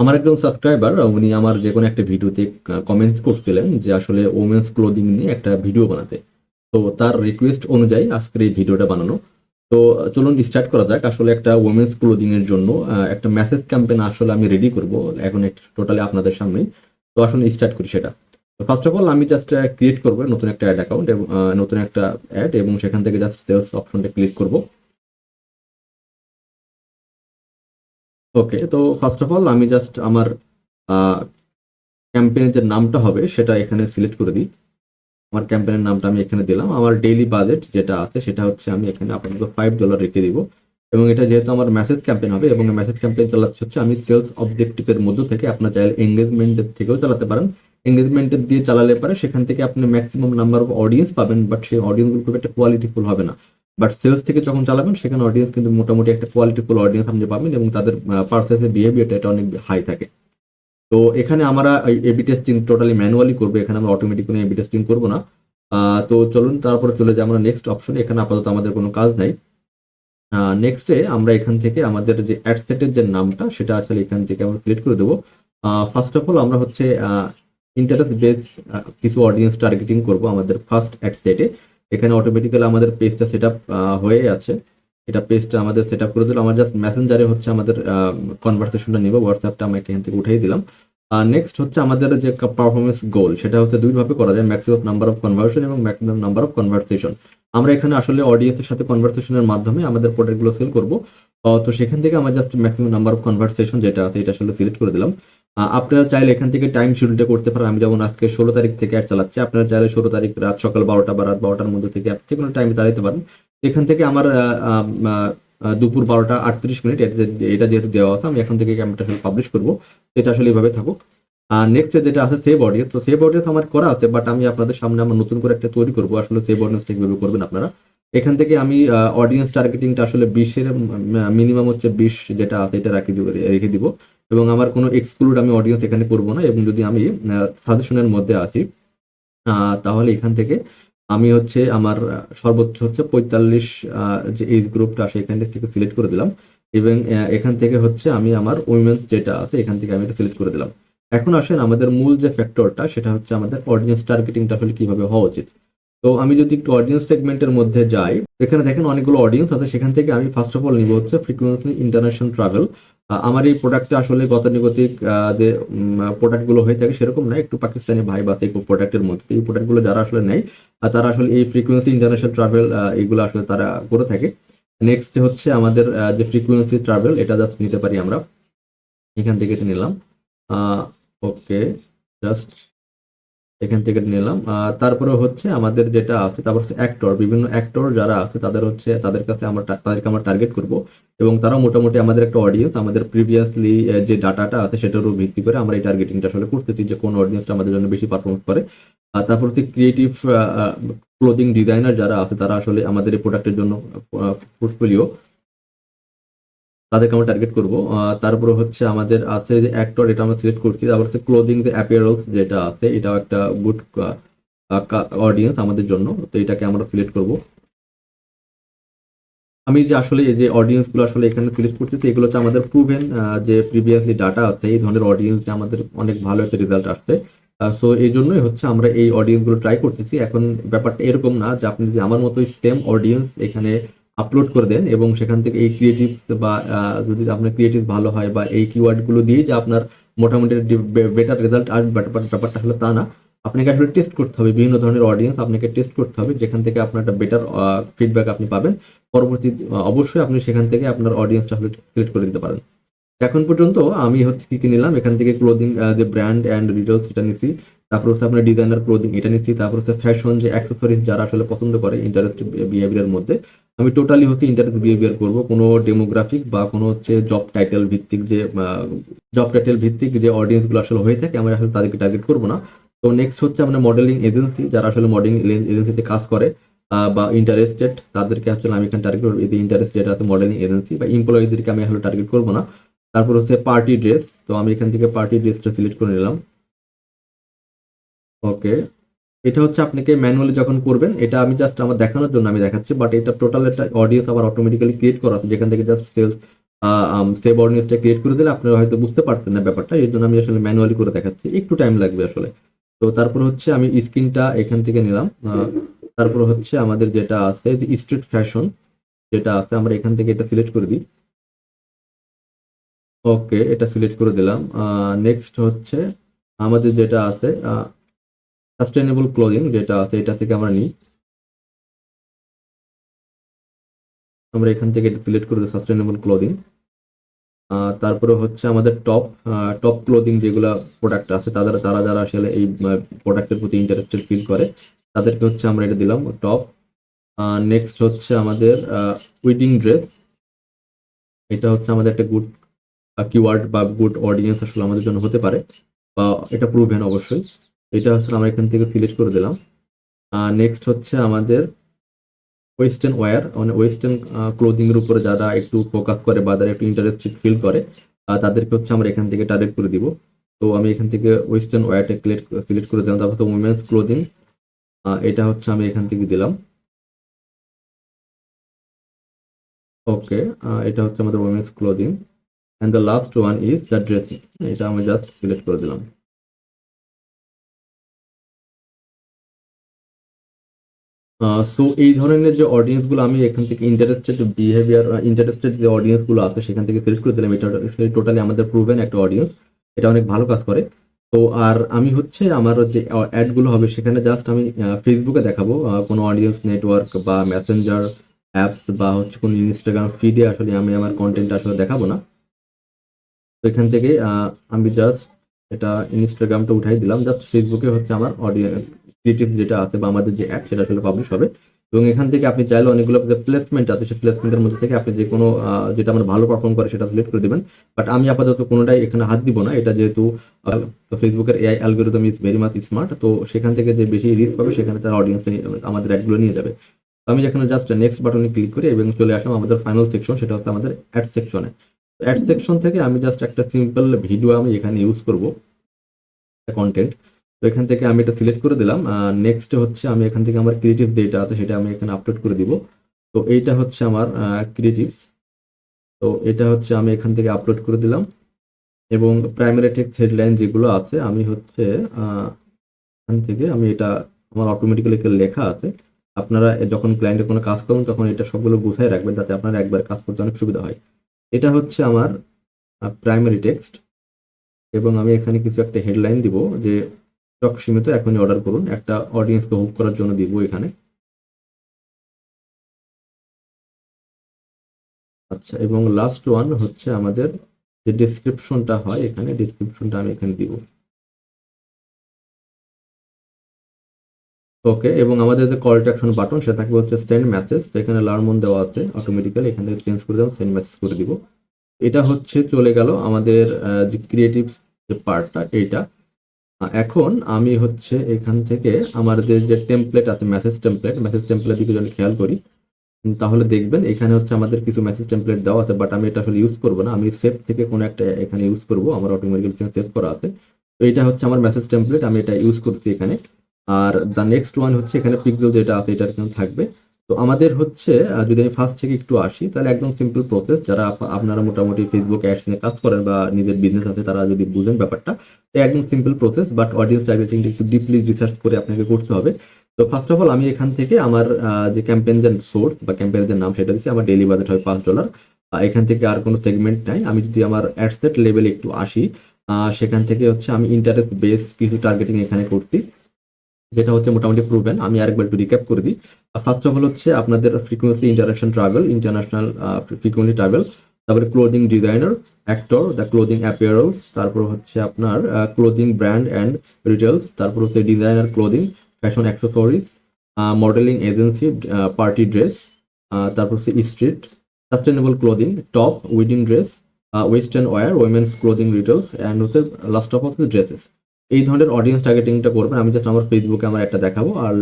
আমার একজন সাবস্ক্রাইবার উনি আমার যে কোনো একটা ভিডিওতে কমেন্টস করছিলেন যে আসলে ওমেন্স ক্লোদিং নিয়ে একটা ভিডিও বানাতে। তো তার রিকোয়েস্ট অনুযায়ী আজকের এই ভিডিওটা বানানো। তো চলুন স্টার্ট করা যাক। আসলে একটা ওমেন্স ক্লোদিং এর জন্য একটা মেসেজ ক্যাম্পেন আসলে আমি রেডি করব। এখন একটা টোটালি আপনাদের সামনেই। তো আসলে স্টার্ট করি সেটা। তো ফার্স্ট অফ অল আমি জাস্ট ক্রিয়েট করব নতুন একটা অ্যাড অ্যাকাউন্ট নতুন একটা অ্যাড এবং সেখান থেকে জাস্ট সেলস অপশনটা ক্লিক করব। ওকে তো ফার্স্ট অফ অল আমি জাস্ট আমার ক্যাম্পেনের যে নামটা হবে, সেটা এখানে সিলেক্ট করে দিই। আমার ক্যাম্পেনের নামটা আমি এখানে দিলাম। আমার ডেইলি বাজেট যেটা আছে, সেটা হচ্ছে আমি এখানে আপাতত ফাইভ ডলার রেখে দিব। এবং এটা যেহেতু আমার মেসেজ ক্যাম্পেন হবে, এবং মেসেজ ক্যাম্পেন চালাচ্ছে হচ্ছে আমি সেলস অবজেক্টিভের মধ্য থেকে আপনার চাইলে এঙ্গেজমেন্টের থেকেও চালাতে পারেন। এঙ্গেজমেন্টের দিয়ে চালালে পারে, সেখান থেকে আপনি ম্যাক্সিমাম নাম্বার অফ অডিয়েন্স পাবেন বাট সেই অডিয়েন্সগুলো খুব একটা কোয়ালিটিফুল হবে না। বাট সেলস থেকে যখন চালাবেন, সেখানে অডিয়েন্স কিন্তু মোটামুটি একটা কোয়ালিটিফুল অডিয়েন্স আপনি পাবেন এবং তাদের পার্সেসের বিহেভিয়ারটা এটা অনেক হাই থাকে। তো এখানে আমরা এবি টেস্টিং টোটালি ম্যানুয়ালি করব, এখানে আমরা অটোমেটিক কোনো এবি টেস্টিং করব না। তো চলুন, তারপরে চলে যাই আমরা নেক্সট অপশন এখানে আপাতত আমাদের কোনো কাজ নাই। নেক্সটে আমরা এখান থেকে আমাদের যে অ্যাড সেটের যে নামটা, সেটা আসলে এখান থেকে আমরা সিলেক্ট করে দেবো। ফার্স্ট অফ অল আমরা হচ্ছে ইন্টারেস্ট বেস কিছু অডিয়েন্স টার্গেটিং করব আমাদের ফার্স্ট অ্যাড সেটে এখানে অটোমেটিক্যালি আমাদের পেজটা সেট হয়ে আছে। এটা পেজটা আমাদের সেট করে দিলাম আমার জাস্ট মেসেঞ্জারে হচ্ছে আমাদের কনভারসেশনটা নিব। হোয়াটসঅ্যাপটা আমি এখান থেকে উঠিয়ে দিলাম। নেক্সট হচ্ছে আমাদের যে পারফরমেন্স গোল সেটা হচ্ছে দুইভাবে করা যায়। ম্যাক্সিমাম নাম্বার অফ কনভার্সন এবং ম্যাক্সিমাম নাম্বার অফ কনভারসেশন আমরা এখানে আসলে অডিয়েন্সের সাথে কনভারসেশনের মাধ্যমে আমাদের প্রোডাক্টগুলো সেল করব। তো সেখান থেকে আমার just maximum number of conversation যেটা আছে, এটা আসলে সিলেক্ট করে দিলাম। আপনারা চাইলে এখান থেকে টাইম শিডিউলটা করতে পারেন। আমি যেমন আজকে ষোলো তারিখ থেকে অ্যাড চালাচ্ছি। আপনারা চাইলে ষোলো তারিখ রাত সকাল বারোটা বা রাত বারোটার মধ্যে থেকে যে কোনো টাইমে চালাতে পারেন। এখান থেকে আমার দুপুর বারোটা আটত্রিশ মিনিট, এটা যেহেতু দেওয়া আছে, আমি এখান থেকে ক্যামেরাটা আসলে পাবলিশ করব। এটা আসলে এইভাবে থাকুক। আর নেক্সট যেটা আছে সেভ অডিয়েন্স তো সেভ অডিয়েন্স আমার করা আছে বাট আমি আপনাদের সামনে আমার নতুন করে একটা তৈরি করব। আসলে সেভ অডিয়েন্সটা কীভাবে করবেন আপনারা? এখান থেকে আমি অডিয়েন্স টার্গেটিংটা আসলে বিশের মিনিমাম হচ্ছে বিশ যেটা আছে, এটা রাখি দিব, রেখে দিব। এবং আমার কোনো এক্সক্লুড আমি অডিয়েন্স এখানে করব না এবং যদি আমি সাজেশনের মধ্যে আসি তাহলে এখান থেকে আমি হচ্ছে আমার সর্বোচ্চ হচ্ছে পঁয়তাল্লিশ যে এজ গ্রুপটা আসে এখান থেকে সিলেক্ট করে দিলাম এবং এখান থেকে হচ্ছে আমি আমার উইমেন্স যেটা আছে, এখান থেকে আমি এটা সিলেক্ট করে দিলাম। এখন আসেন আমাদের মূল যে ফ্যাক্টরটা সেটা হচ্ছে আমাদের অডিয়েন্স টার্গেটিংটা আসলে কীভাবে হওয়া উচিত। তো আমি যদি একটু অডিয়েন্স সেগমেন্টের মধ্যে যাই, এখানে দেখেন অনেকগুলো অডিয়েন্স আছে, সেখান থেকে আমি ফার্স্ট অফ অল নিব হচ্ছে ফ্রিকুয়েন্সলি ইন্টারন্যাশনাল ট্রাভেল আমার এই প্রোডাক্টে আসলে গতানুগতিক যে প্রোডাক্টগুলো হয়ে থাকে সেরকম না, একটু পাকিস্তানি ভাই বা এই প্রোডাক্টের মধ্যে। এই প্রোডাক্টগুলো যারা আসলে নেয় তারা আসলে এই ফ্রিকুয়েন্সি ইন্টারন্যাশনাল ট্রাভেল এগুলো আসলে তারা করে থাকে। নেক্সট হচ্ছে আমাদের যে ফ্রিকুয়েন্সি ট্রাভেল এটা জাস্ট নিতে পারি আমরা। এখান থেকে এটা নিলাম। ওকে জাস্ট এখান থেকে নিলাম। তারপরে হচ্ছে আমাদের যেটা আছে, তারপর হচ্ছে অ্যাক্টর বিভিন্ন অ্যাক্টর যারা আছে, তাদের হচ্ছে, তাদের কাছে আমরা তাদেরকে আমরা টার্গেট করব। এবং তারা মোটামুটি আমাদের একটা অডিয়েন্স আমাদের প্রিভিয়াসলি যে ডাটাটা আছে, সেটার উপর ভিত্তি করে আমরা এই টার্গেটিংটা আসলে করতেছি, যে কোন অডিয়েন্সটা আমাদের জন্য বেশি পারফরমেন্স করে। আর তারপর হচ্ছে ক্রিয়েটিভ ক্লোদিং ডিজাইনার যারা আছে, তারা আসলে আমাদের এই প্রোডাক্টের জন্য পোর্টফোলিও তাদেরকে আমরা টার্গেট করব। তারপরে হচ্ছে আমাদের আছে যে অ্যাক্টর এটা আমরা সিলেক্ট করছি। তারপর হচ্ছে ক্লোদিং যে অ্যাপিয়ারেলস যেটা আছে, এটাও একটা গুড অডিয়েন্স আমাদের জন্য। তো এটাকে আমরা সিলেক্ট করব। আমি যে আসলে যে অডিয়েন্সগুলো আসলে এখানে সিলেক্ট করতেছি এগুলো হচ্ছে আমাদের প্রুভেন যে প্রিভিয়াসলি ডাটা আছে, এই ধরনের অডিয়েন্স যে আমাদের অনেক ভালো একটা রেজাল্ট আসছে। সো এই জন্যই হচ্ছে আমরা এই অডিয়েন্সগুলো ট্রাই করতেছি। এখন ব্যাপারটা এরকম না যে আপনি যদি আমার মতোই সেম অডিয়েন্স এখানে আপলোড করে দেন এবং সেখান থেকে এই ক্রিয়েটিভ বা যদি আপনার ক্রিয়েটিভ ভালো হয় বা এই কিওয়ার্ডগুলো দিয়ে যে আপনার মোটামুটি বেটার রেজাল্ট আসবে ব্যাপারটা হলো তা না। আপনাকে আসলে টেস্ট করতে হবে, বিভিন্ন ধরনের অডিয়েন্স আপনাকে টেস্ট করতে হবে, যেখান থেকে আপনার একটা বেটার ফিডব্যাক আপনি পাবেন। পরবর্তী অবশ্যই আপনি সেখান থেকে আপনার অডিয়েন্সটা আসলে সিলেক্ট করে দিতে পারেন। এখন পর্যন্ত আমি হচ্ছে কি কি নিলাম, এখান থেকে ক্লোদিং যে ব্র্যান্ড অ্যান্ড রিটেলস এটা নিচ্ছি তারপর হচ্ছে আপনার ডিজাইনার ক্লোদিং এটা নিচ্ছি তারপর হচ্ছে ফ্যাশন যে অ্যাক্সেসরিজ যারা আসলে পছন্দ করে ইন্টারেস্ট বিহেভিয়ারের মধ্যে আমি টোটালি হচ্ছে ইন্টারেস্ট বিহেভিয়ার করব। কোনো ডেমোগ্রাফিক বা কোনো হচ্ছে জব টাইটেল ভিত্তিক যে জব টাইটেল ভিত্তিক যে অডিয়েন্সগুলো আসলে হয়ে থাকে আমরা আসলে তাদেরকে টার্গেট করব না। তো নেক্সট হচ্ছে আমরা মডেলিং এজেন্সি যারা আসলে মডেলিং এজেন্সিতে কাজ করে বা ইন্টারেস্টেড তাদেরকে আসলে আমি এখানে টার্গেট করব। এই ইন্টারেস্ট আছে মডেলিং এজেন্সি বা এমপ্লয়ীদেরকে আমি আসলে টার্গেট করব না। তারপর হচ্ছে পার্টি ড্রেস তো আমি এখান থেকে পার্টি ড্রেসটা সিলেক্ট করে নিলাম। ওকে এটা হচ্ছে আপনাকে ম্যানুয়ালি যখন করবেন, এটা আমি জাস্ট আমার দেখানোর জন্য আমি দেখাচ্ছি বাট এটা টোটাল একটা অডিয়েন্স আবার অটোমেটিক্যালি ক্রিয়েট করা আছে, যেখান থেকে জাস্ট সেলস সেভ অডিয়েন্সটা ক্রিয়েট করে দিলে আপনারা হয়তো বুঝতে পারতেন না ব্যাপারটা এর জন্য আমি আসলে ম্যানুয়ালি করে দেখাচ্ছি, একটু টাইম লাগবে আসলে। তো তারপর হচ্ছে আমি স্ক্রিনটা এখান থেকে নিলাম তারপর হচ্ছে আমাদের যেটা আছে স্ট্রিট ফ্যাশন যেটা আছে আমরা এখান থেকে এটা সিলেক্ট করে দিই। ওকে এটা সিলেক্ট করে দিলাম নেক্সট হচ্ছে আমাদের যেটা আছে সাস্টেনেবল ক্লোদিং যেটা আছে, এটা থেকে আমরা নিই। আমরা এখান থেকে এটা সিলেক্ট করে সাস্টেনেবল ক্লোদিং তারপরে হচ্ছে আমাদের টপ টপ ক্লোদিং যেগুলো প্রোডাক্ট আছে, তাদের, তারা যারা আসলে এই প্রোডাক্টের প্রতি ইন্টারেস্টেড ফিল করে, তাদেরকে হচ্ছে আমরা এটা দিলাম টপ নেক্সট হচ্ছে আমাদের উইডিং ড্রেস এটা হচ্ছে আমাদের একটা গুড কিওয়ার্ড বা গুড অডিয়েন্স আসলে আমাদের জন্য হতে পারে, বা এটা প্রুভেন অবশ্যই। এটা হচ্ছে আমরা এখান থেকে সিলেক্ট করে দিলাম। নেক্সট হচ্ছে আমাদের ওয়েস্টার্ন ওয়্যার মানে ওয়েস্টার্ন ক্লোদিং এর উপরে যারা একটু ফোকাস করে বা যারা একটু ইন্টারেস্টেড ফিল করে তাদেরকে হচ্ছে আমরা এখান থেকে টার্গেট করে দিব। তো আমি এখান থেকে ওয়েস্টার্ন ওয়্যারটা সিলেক্ট করে দিলাম। তারপর তো উমেন্স ক্লোদিং এটা হচ্ছে আমি এখান থেকে দিলাম। ওকে এটা হচ্ছে আমাদের women's clothing and the last one is the dressing এটা আমি জাস্ট সিলেক্ট করে দিলাম। সো এই ধরনের যে অডিয়েন্সগুলো আমি এখান থেকে ইন্টারেস্টেড বিহেভিয়ার ইন্টারেস্টেড যে অডিয়েন্সগুলো আছে সেখান থেকে সিলেক্ট করে দিলাম, এটা টোটালি আমাদের প্রুভেন একটা অডিয়েন্স এটা অনেক ভালো কাজ করে। তো আর আমি হচ্ছে আমার যে অ্যাডগুলো হবে সেখানে জাস্ট আমি ফেসবুকে দেখাবো কোনো অডিয়েন্স নেটওয়ার্ক বা মেসেঞ্জার অ্যাপস বা হচ্ছে কোনো ইনস্টাগ্রাম ফিডে আসলে আমি আমার কন্টেন্ট আসলে দেখাবো না। তো এখান থেকে আমি জাস্ট এটা ইনস্টাগ্রামটা উঠাই দিলাম জাস্ট ফেসবুকে হচ্ছে আমার অডিয়েন্স ক্রিয়েটিভ যেটা আছে বা আমাদের যে অ্যাড সেটা আসলে পাবলিশ হবে। এবং এখান থেকে আপনি চাইলে অনেকগুলো প্লেসমেন্ট আছে, সেই প্লেসমেন্টের মধ্যে থেকে আপনি যে কোনো যেটা আমার ভালো পারফর্ম করে সেটা সিলেক্ট করে দেবেন। বাট আমি আপাতত কোনোটাই এখানে হাত দিব না, এটা যেহেতু ফেসবুকের AI algorithm is very much smart তো সেখান থেকে যে বেশি রিস্ক পাবে সেখানে তার অডিয়েন্স আমাদের অ্যাডগুলো নিয়ে যাবে। আমি এখানে জাস্ট নেক্সট বাটনে ক্লিক করি এবং চলে আসলাম আমাদের ফাইনাল সেকশন সেটা হচ্ছে আমাদের অ্যাড সেকশনে অ্যাড সেকশন থেকে আমি জাস্ট একটা সিম্পল ভিডিও আমি এখানে ইউজ করব কন্টেন্ট তো এখান থেকে আমি এটা সিলেক্ট করে দিলাম। নেক্সট হচ্ছে আমি এখান থেকে আমার ক্রিয়েটিভ যেটা আছে সেটা আমি এখানে আপলোড করে দিব। তো এইটা হচ্ছে আমার ক্রিয়েটিভস তো এটা হচ্ছে আমি এখান থেকে আপলোড করে দিলাম। এবং প্রাইমারি টেক্সট হেডলাইন যেগুলো আছে, আমি হচ্ছে এখান থেকে আমি এটা আমার অটোমেটিক্যালি লেখা আছে। আপনারা যখন ক্লায়েন্টে কোনো কাজ করুন তখন এটা সবগুলো গুছাই রাখবেন যাতে আপনার একবার কাজ করতে অনেক সুবিধা হয়। এটা হচ্ছে আমার প্রাইমারি টেক্সট এবং আমি এখানে কিছু একটা হেডলাইন দিব যে স্টক সীমিত, এখনই অর্ডার করুন। একটা অডিয়েন্সকে হুক করার জন্য দিব এখানে। আচ্ছা এবং লাস্ট ওয়ান হচ্ছে আমাদের যে ডেসক্রিপশনটা হয় এখানে ডেসক্রিপশনটা আমি এখানে দিব। ওকে এবং আমাদের যে কল অ্যাকশন বাটন সেটা থাকবে হচ্ছে সেন্ড মেসেজ তো এখানে লার্মন দেওয়া আছে অটোমেটিক্যালি এখান থেকে চেঞ্জ করে দেবো সেন্ড মেসেজ করে দিব। এটা হচ্ছে চলে গেল আমাদের যে ক্রিয়েটিভ যে পার্টটা এইটা। এখন আমি হচ্ছে এখান থেকে আমাদের যে টেমপ্লেট আছে মেসেজ টেমপ্লেট মেসেজ টেমপ্লেট দিকে যদি খেয়াল করি তাহলে দেখবেন এখানে হচ্ছে আমাদের কিছু মেসেজ টেমপ্লেট দেওয়া আছে বাট আমি এটা আসলে ইউজ করব না। আমি সেভ থেকে কোনো একটা এখানে ইউজ করব, আমার অটোমেটিক্যালি সেভ করা আছে। তো এটা হচ্ছে আমার মেসেজ টেমপ্লেট আমি এটা ইউজ করছি এখানে। আর দ্য নেক্সট ওয়ান হচ্ছে এখানে পিক্সেল যেটা আছে এটা কিন্তু থাকবে। তো আমাদের হচ্ছে যদি আমি ফার্স্ট থেকে একটু আসি, তাহলে একদম সিম্পল প্রসেস যারা আপ- আপনারা মোটামুটি ফেসবুক অ্যাডস নিয়ে কাজ করেন বা নিজের বিজনেস আছে, তারা যদি বুঝেন ব্যাপারটা, তো একদম সিম্পল প্রসেস বাট অডিয়েন্স টার্গেটিংটা একটু ডিপলি রিসার্চ করে আপনাকে করতে হবে। তো ফার্স্ট অফ অল আমি এখান থেকে আমার যে ক্যাম্পেন যে সোর্স বা ক্যাম্পেনের যে নাম সেটা দিচ্ছি, আমার ডেলি বাজেট হয় পাঁচ ডলার এখান থেকে আর কোনো সেগমেন্ট নাই। আমি যদি আমার অ্যাডসেট লেভেলে একটু আসি সেখান থেকে হচ্ছে আমি ইন্টারেস্ট বেস কিছু টার্গেটিং এখানে করছি। যেটা হচ্ছে মোটামুটি প্রুভেন আমি আরেকবার একটু রিক্যাপ করে দিই। ফার্স্ট অফ অল হচ্ছে আপনাদের frequently interaction travel international frequently travel তারপরে clothing designer actor the clothing apparels তারপর হচ্ছে আপনার ক্লোদিং ব্র্যান্ড অ্যান্ড রিটেলস তারপর হচ্ছে designer clothing fashion accessories modeling agency party dress তারপর হচ্ছে street sustainable clothing top wedding dress western wear women's clothing retails and হচ্ছে last of হচ্ছে dresses এই ধরনের অডিয়েন্স টার্গেটিংটা করবেন। আমি জাস্ট আমার ফেসবুকে আমার একটা দেখাবো আর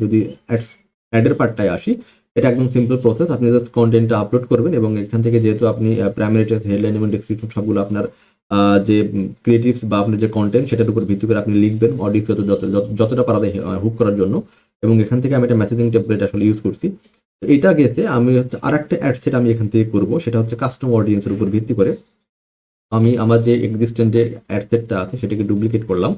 যদি অ্যাডস অ্যাডের পার্টটায় আসি, এটা একদম সিম্পল প্রসেস আপনি জাস্ট কন্টেন্টটা আপলোড করবেন এবং এখান থেকে যেহেতু আপনি প্রাইমারি হেডলাইন এবং ডিসক্রিপশন সবগুলো আপনার যে ক্রিয়েটিভস বা আপনার যে কন্টেন্ট সেটার উপর ভিত্তি করে আপনি লিখবেন অডিয়েন্স যত, যত- যত- যতটা পারা হুক করার জন্য। এবং এখান থেকে আমি একটা মেসেজিং টেমপ্লেট আসলে ইউজ করছি। তো এটা গেছে আমি হচ্ছে আর একটা অ্যাড সেট আমি এখান থেকে করব। সেটা হচ্ছে কাস্টম অডিয়েন্সের উপর ভিত্তি করে। আমি আমার যে এক্সিস্টেন্ট যে অ্যাডসেটটা আছে, সেটাকে ডুপ্লিকেট করলাম।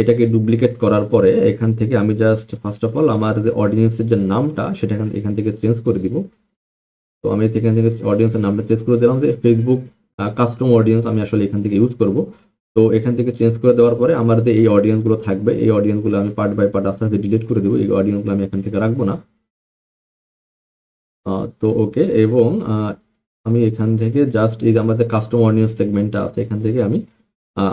এটাকে ডুপ্লিকেট করার পরে এখান থেকে আমি জাস্ট ফার্স্ট অফ অল আমার যে অডিয়েন্সের যে নামটা, সেটা এখান এখান থেকে চেঞ্জ করে দিব। তো আমি এখান থেকে অডিয়েন্সের নামটা চেঞ্জ করে দিলাম যে ফেসবুক কাস্টম অডিয়েন্স আমি আসলে এখান থেকে ইউজ করব। তো এখান থেকে চেঞ্জ করে দেওয়ার পরে আমার যে এই অডিয়েন্সগুলো থাকবে, এই অডিয়েন্সগুলো আমি পার্ট বাই পার্ট আস্তে আস্তে ডিলিট করে দেবো, এই অডিয়েন্সগুলো আমি এখান থেকে রাখব না। তো ওকে এবং আমি এখান থেকে জাস্ট এই আমাদের কাস্টম অডিয়েন্স সেগমেন্টটা আছে, এখান থেকে আমি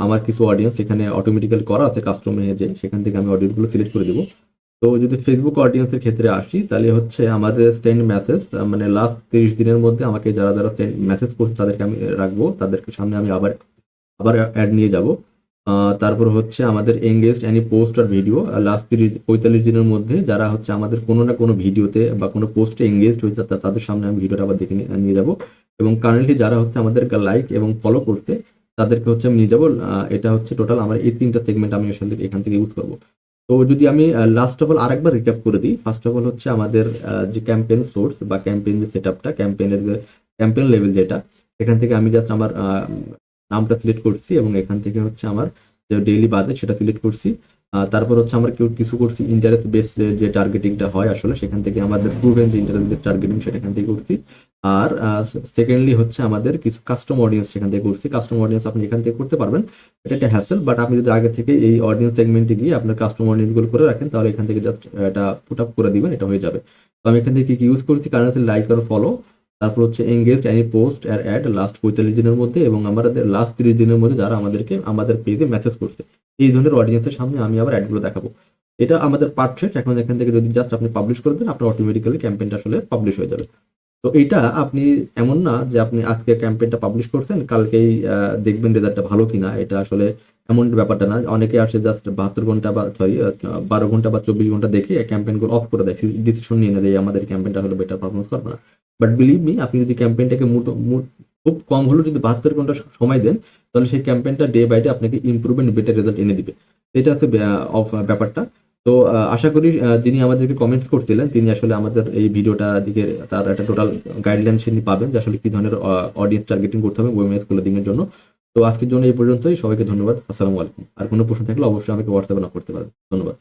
আমার কিছু অডিয়েন্স এখানে অটোমেটিক্যালি করা আছে কাস্টমে যে সেখান থেকে আমি অডিয়েন্সগুলো সিলেক্ট করে দেবো। তো যদি ফেসবুক অডিয়েন্সের ক্ষেত্রে আসি, তাহলে হচ্ছে আমাদের সেন্ড মেসেজ মানে লাস্ট তিরিশ দিনের মধ্যে আমাকে যারা যারা সেন্ড মেসেজ করছে তাদেরকে আমি রাখব, তাদেরকে সামনে আমি আবার আবার অ্যাড নিয়ে যাব। তারপর হচ্ছে আমাদের এঙ্গেজ অ্যানি পোস্ট আর ভিডিও লাস্ট তিরিশ, পঁয়তাল্লিশ দিনের মধ্যে যারা হচ্ছে আমাদের কোনো না কোনো ভিডিওতে বা কোনো পোস্টে এঙ্গেজড হয়েছে তাদের সামনে আমি ভিডিওটা আবার দেখে নিয়ে যাব। এবং কারেন্টলি যারা হচ্ছে আমাদের লাইক এবং ফলো করতে তাদেরকে হচ্ছে আমি নিয়ে যাব। এটা হচ্ছে টোটাল আমার এই তিনটা সেগমেন্ট আমি আসলে এখান থেকে ইউজ করব। তো যদি আমি লাস্ট অফ অল আরেকবার রিক্যাপ করে দিই ফার্স্ট অফ অল হচ্ছে আমাদের যে ক্যাম্পেইন সোর্স বা ক্যাম্পেইন যে সেট আপটা ক্যাম্পেইনের যে ক্যাম্পেইন লেভেল যেটা, এখান থেকে আমি জাস্ট আমার নামটা সিলেক্ট করছি এবং এখান থেকে হচ্ছে আমার যে ডেইলি বাজেট সেটা সিলেক্ট করছি। তারপর হচ্ছে আমরা কেউ কিছু করছি ইন্টারেস্ট বেস যে টার্গেটিংটা হয় আসলে সেখান থেকে আমাদের প্রুভেন যে ইন্টারেস্ট বেস টার্গেটিং সেটা এখান থেকে করছি। আর সেকেন্ডলি হচ্ছে আমাদের কিছু কাস্টম অডিয়েন্স সেখান থেকে করছি। কাস্টম অডিয়েন্স আপনি এখান থেকে করতে পারবেন। এটা একটা হ্যাসেল বাট আপনি যদি আগে থেকে এই অডিয়েন্স সেগমেন্টে গিয়ে আপনার কাস্টম অডিয়েন্সগুলো করে রাখেন, তাহলে এখান থেকে জাস্ট এটা পুট আপ করে দিবেন, এটা হয়ে যাবে। তো আমি এখান থেকে কি ইউজ করছি? কারণ হচ্ছে লাইক আর ফলো তারপর হচ্ছে এঙ্গেজড অ্যানি পোস্ট আর অ্যাড লাস্ট পঁয়তাল্লিশ দিনের মধ্যে এবং আমাদের লাস্ট তিরিশ দিনের মধ্যে যারা আমাদেরকে, আমাদের পেজে মেসেজ করছে। এই ধরনের অডিয়েন্সের সামনে আমি আবার অ্যাডগুলো দেখাবো। এটা আমাদের পার্ট শেষ। এখন এখান থেকে যদি জাস্ট আপনি পাবলিশ করে দেন, আপনার অটোমেটিক্যালি ক্যাম্পেইনটা আসলে পাবলিশ হয়ে যাবে। তো এটা আপনি এমন না যে আপনি আজকে ক্যাম্পেইনটা পাবলিশ করছেন, কালকেই দেখবেন রেজাল্টটা ভালো কিনা। এটা আসলে এমন ব্যাপারটা না। অনেকে আসে জাস্ট বাহাত্তর ঘণ্টা বা সরি বারো ঘণ্টা বা চব্বিশ ঘণ্টা দেখে ক্যাম্পেইনগুলো অফ করে দেয়। ডিসিশন নিয়ে নেয় আমাদের ক্যাম্পেইনটা হলে বেটার পারফরমেন্স করবে না। বাট বিলিভ মি আপনি যদি ক্যাম্পেইনটাকে খুব কম হলেও যদি বাহাত্তর ঘণ্টা সময় দেন, তাহলে সেই ক্যাম্পেইনটা ডে বাই ডে আপনাকে ইমপ্রুভমেন্ট বেটার রেজাল্ট এনে দিবে। এটা হচ্ছে ব্যাপারটা। তো আশা করি যিনি আমাদেরকে কমেন্টস করছিলেন, তিনি আসলে আমাদের এই ভিডিওটা দিকে তার একটা টোটাল গাইডলাইন তিনি পাবেন যে আসলে কি ধরনের অডিয়েন্স টার্গেটিং করতে হবে ওয়েমেন্স দিনের জন্য। তো আজকের জন্য এই পর্যন্তই। সবাইকে ধন্যবাদ। আসসালামু আলাইকুম। আর কোনো প্রশ্ন থাকলে অবশ্যই আমাকে হোয়াটসঅ্যাপে নক করতে পারেন ধন্যবাদ।